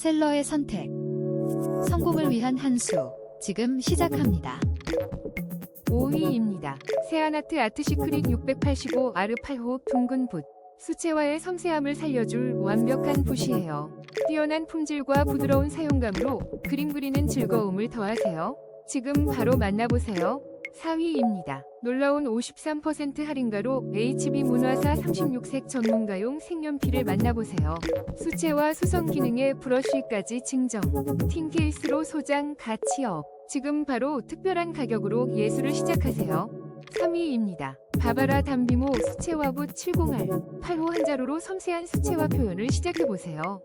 셀러의 선택. 성공을 위한 한 수. 지금 시작합니다. 5위입니다. 세안아트 아트시크릿 685 아르8호 둥근 붓. 수채화의 섬세함을 살려줄 완벽한 붓이에요. 뛰어난 품질과 부드러운 사용감으로 그림 그리는 즐거움을 더하세요. 지금 바로 만나보세요. 4위입니다. 놀라운 53% 할인가로 HB 문화사 36색 전문가용 색연필을 만나보세요. 수채화 수성 기능에 브러쉬까지 증정. 틴 케이스로 소장 가치업. 지금 바로 특별한 가격으로 예술을 시작하세요. 3위입니다. 바바라 담비모 수채화붓 701 8호 한 자루로 섬세한 수채화 표현을 시작해보세요.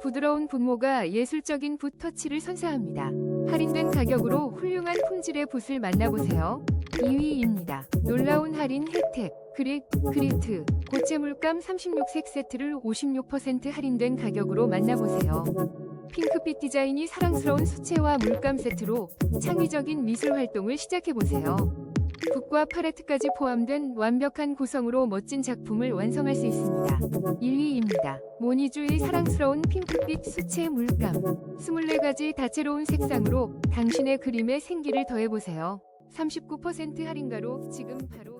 부드러운 분모가 예술적인 붓 터치를 선사합니다. 할인된 가격으로 훌륭한 품질의 붓을 만나보세요. 2위입니다. 놀라운 할인 혜택 그릭 그리트 고체 물감 36색 세트를 56% 할인된 가격으로 만나보세요. 핑크빛 디자인이 사랑스러운 수채화 물감 세트로 창의적인 미술 활동을 시작해보세요. 붓과 팔레트까지 포함된 완벽한 구성으로 멋진 작품을 완성할 수 있습니다. 1위입니다. 모니주의 사랑스러운 핑크빛 수채 물감. 24가지 다채로운 색상으로 당신의 그림에 생기를 더해보세요. 39% 할인가로 지금 바로